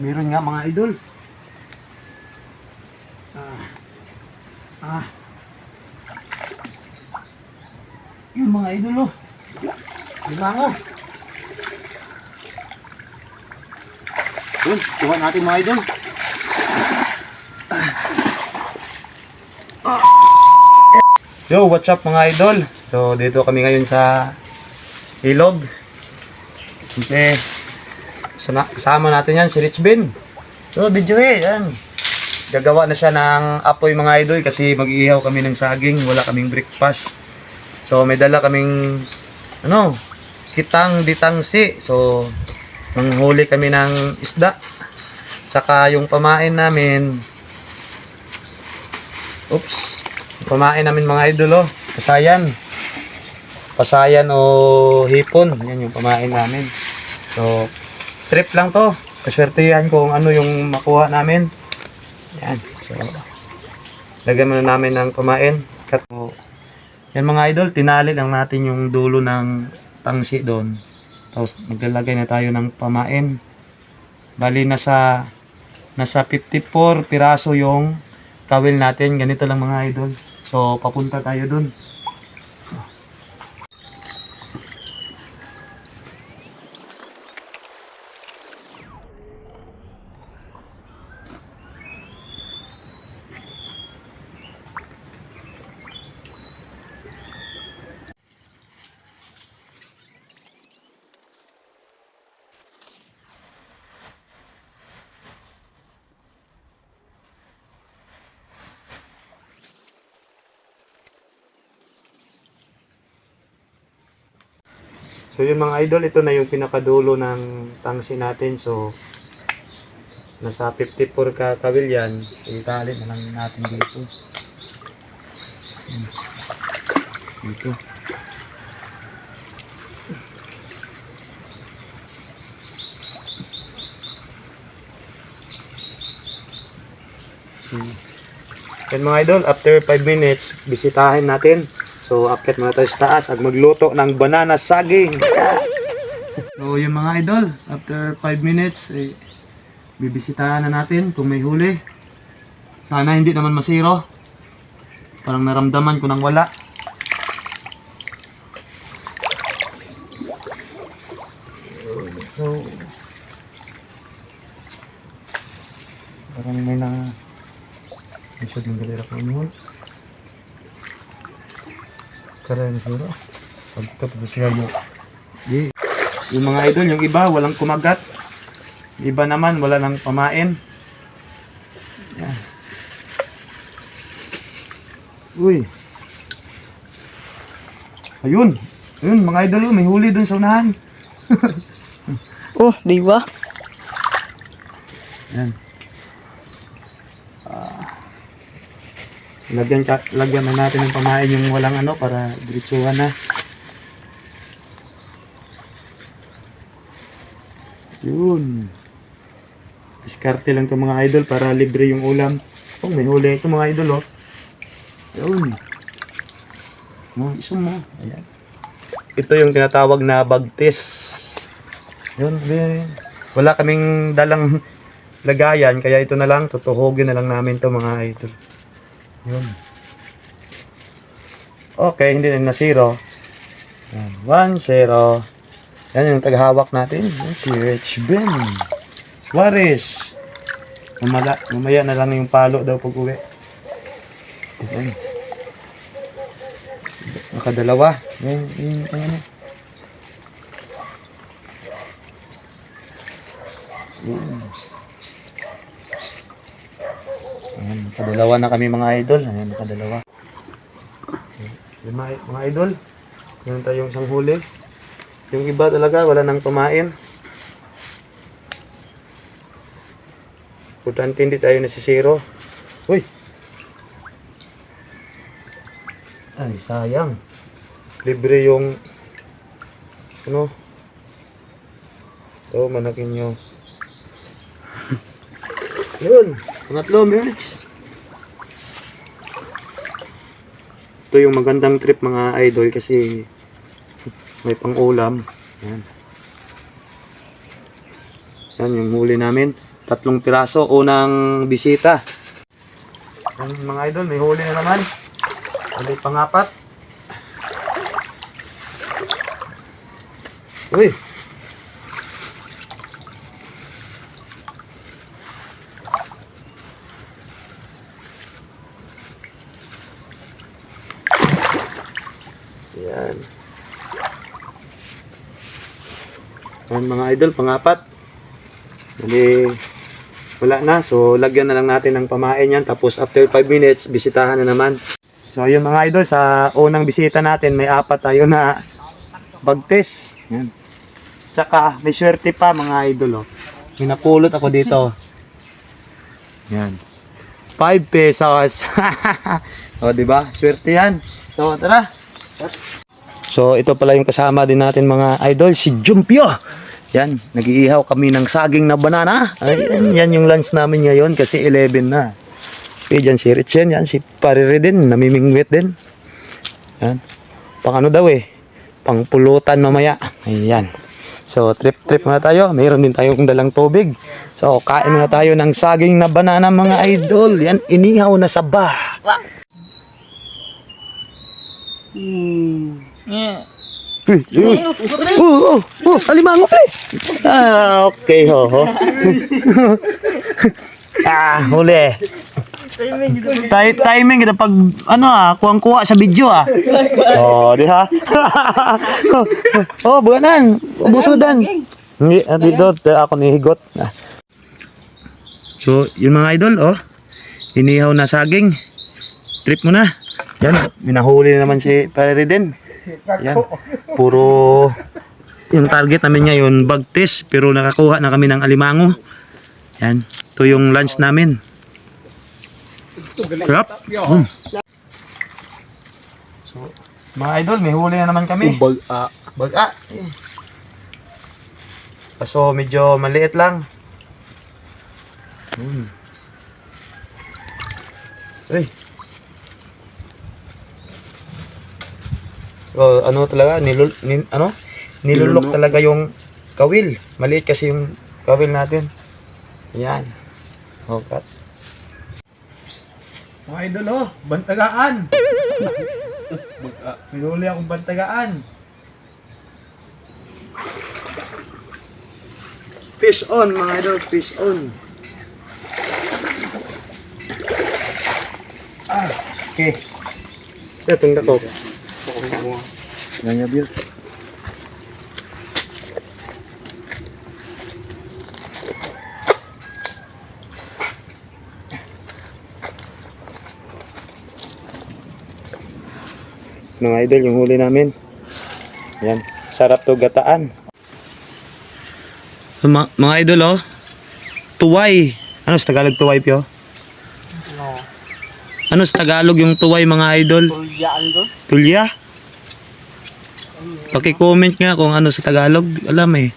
Meron nga mga idol. Ah. Ah. Yun mga idol oh. Limango. Yun, kuha natin mga idol. Yo, what's up mga idol? So, dito kami ngayon sa ilog. Siyempre, kasama natin yan, si Rich Ben. So, video eh, yan. Gagawa na siya ng apoy mga idol kasi mag-iihaw kami ng saging, wala kaming breakfast. So, may dala kaming, ano, kitang ditangsi. So, manghuli kami ng isda. Saka yung pamain namin, oops, pamain namin mga idol oh, pasayan. Pasayan o hipon, yan yung pamain namin. So, trip lang to. Kaswertihan kung ano yung makuha namin. Yan. So, lagyan muna namin ng pamain. Cut. Yan mga idol, tinali lang natin yung dulo ng tangsi doon. Tapos maglalagay na tayo ng pamain. Bali nasa nasa 54 piraso yung kawil natin. Ganito lang mga idol. So papunta tayo doon. So yun mga idol, ito na yung pinakadulo ng tangsi natin. So nasa 54 ka kawil yan. Itali na lang natin dito. Dito. Hmm. Yan mga idol, after 5 minutes, bisitahin natin. So, akit muna tayo sa taas at magluto ng banana saging. so, yung mga idol, after 5 minutes, eh, bibisitahan na natin kung may huli. Sana hindi naman masiro. Parang naramdaman ko nang wala. So, parang may na... May siya din galera ko yun. Kaya siguro. Pagtapos siya mo. Di. Yung mga idol, yung iba, walang kumagat. Yung Iba naman, wala nang pamain. Yan. Uy. Ayun. Ayun, mga idol, oh, may huli dun sa unahan. Oh, di ba? Yan. Lagyan, ka- lagyan na natin ng pamain yung walang ano para diretsuhan na. Yun. Diskarte lang to mga idol para libre yung ulam. Oh, may huli ito mga idol oh. Yun. Mo, iso mo. Ayan. Ito yung tinatawag na bagtis. Yun. Wala kaming dalang lagayan, kaya ito na lang, tutuhogin na lang namin to mga idol. Yun. Okay, hindi na nasiro. Yan, one, zero. Yan yung taghawak natin. Yan, si Rich Ben. Suarez. Mamala, mamaya na lang yung palo daw pag uwi. Yan. Nakadalawa. Yan, yan, yan, yan. Yun. Ayan, nakadalawa na kami mga idol. Ayan, nakadalawa. Ayan, mga, idol. Meron tayong isang huli. Yung iba talaga, wala nang pamain. Importante hindi tayo nasisiro. Uy! Ay, sayang. Libre yung ano? Ito, manakin nyo. Yun, pangatlo, Merch. Ito yung magandang trip mga idol kasi may pang-ulam. Yan. Yan yung huli namin. tatlong piraso. Unang bisita. Yan, mga idol, may huli na naman. Huli pangapat. Uy! Yan. Yan mga idol, pangapat. Jadi, wala na. So, lagyan na lang natin ng pamain yan. Tapos, after 5 minutes, bisitahan na naman. So, yun mga idol, sa unang bisita natin, may apat tayo na bag test. Yan. Tsaka, may swerte pa mga idol. Oh. May napulot ako dito. Yan. 5 pesos. o, di ba? Swerte yan. So, tara. So, ito pala yung kasama din natin mga idol, si Jumpio. Yan, nag-iihaw kami ng saging na banana. Ay, yan, yung lunch namin ngayon kasi 11 na. Okay, dyan si Richen, yan si Parire din, namimingwit din. Yan. Pang ano daw eh, pang pulutan mamaya. Ayan. So, trip-trip muna tayo. Mayroon din tayong dalang tubig. So, kain muna tayo ng saging na banana mga idol. Yan, inihaw na saba. Yeah. Uy, uy. Oh, oh, oh, alimango pre. Ah, okay ho. ho. ah, huli. Time timing kita pag ano ah, kuwang-kuha sa video ah. Oh, di ha. oh, buwanan. Busudan. Hindi, dito ako nihigot. Ah. So, yung mga idol, oh. Inihaw na saging. Trip mo na. Yan, minahuli na naman si Pare din. Yan. Puro yung target namin ngayon bag test pero nakakuha na kami ng alimango. Yan. Ito yung lunch namin. Sarap. Mm. So, mga idol, may huli na naman kami. Bag, ah. Bag ah. Kaso medyo maliit lang. Hmm. Uy. So, ano talaga, nilul, nin, ano? Nilulok Nilulok. talaga yung kawil. Maliit kasi yung kawil natin. Yan. Oh, cut. Mga idol, oh, bantagaan. May huli akong bantagaan. Fish on, mga idol, fish on. Ah, okay. Siya, itong dako. Ganyan, Bill. Mga idol, yung huli namin. Yan, sarap to gataan. Ma- mga idol, oh. Tuway. Ano sa Tagalog tuway, Pio? No. Ano sa Tagalog yung tuway, mga idol? Tulyaan ko. Tulya? Paki-comment nga kung ano sa Tagalog. Alam eh.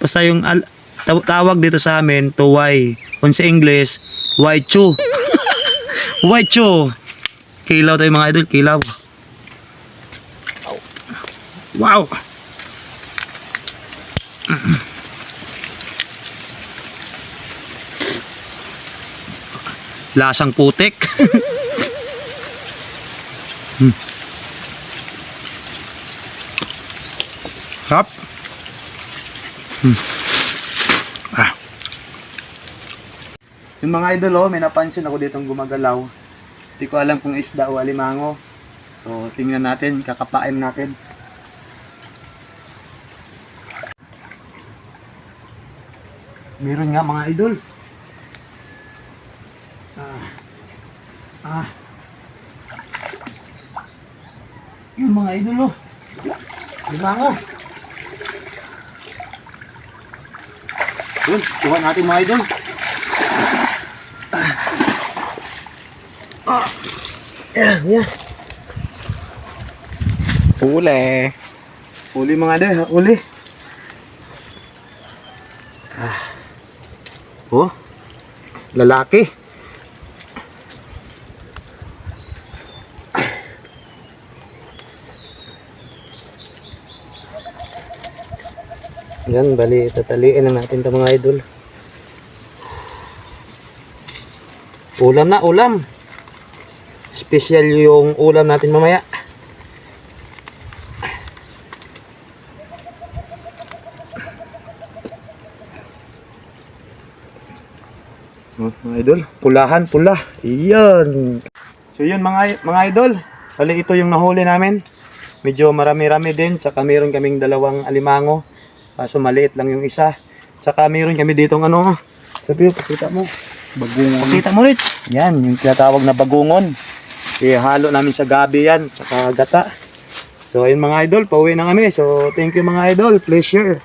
Basta yung al- taw- tawag dito sa amin, tuway. Kung sa English, waichu. waichu. Kilaw tayo mga idol, kilaw. Wow! Lasang putik. Hap. Hmm. Ah. Yung mga idol, oh, may napansin ako ditong gumagalaw. Hindi ko alam kung isda o alimango. So, tingnan natin, kakapain natin. Meron nga mga idol. Ah. Ah. Yung mga idol, oh. Limango. Yun, kuha natin mga idol. Ah. Yeah, yeah. Huli. Uli mga idol, uli. Ah. Oh. Lalaki. Yan, bali, tataliin na natin ito mga idol. Ulam na, ulam. Special yung ulam natin mamaya. Oh, mga idol, pulahan, pula. Iyan. So yun mga mga idol, bali ito yung nahuli namin. Medyo marami-rami din, tsaka meron kaming dalawang alimango. Kaso maliit lang yung isa. Tsaka meron kami ditong ano, sabi pakita mo. Bagungon. Pakita mo rin. Yan, yung tinatawag na bagungon. Ihalo namin sa gabi yan, tsaka gata. So ayun mga idol, pauwi na kami. So thank you mga idol, pleasure.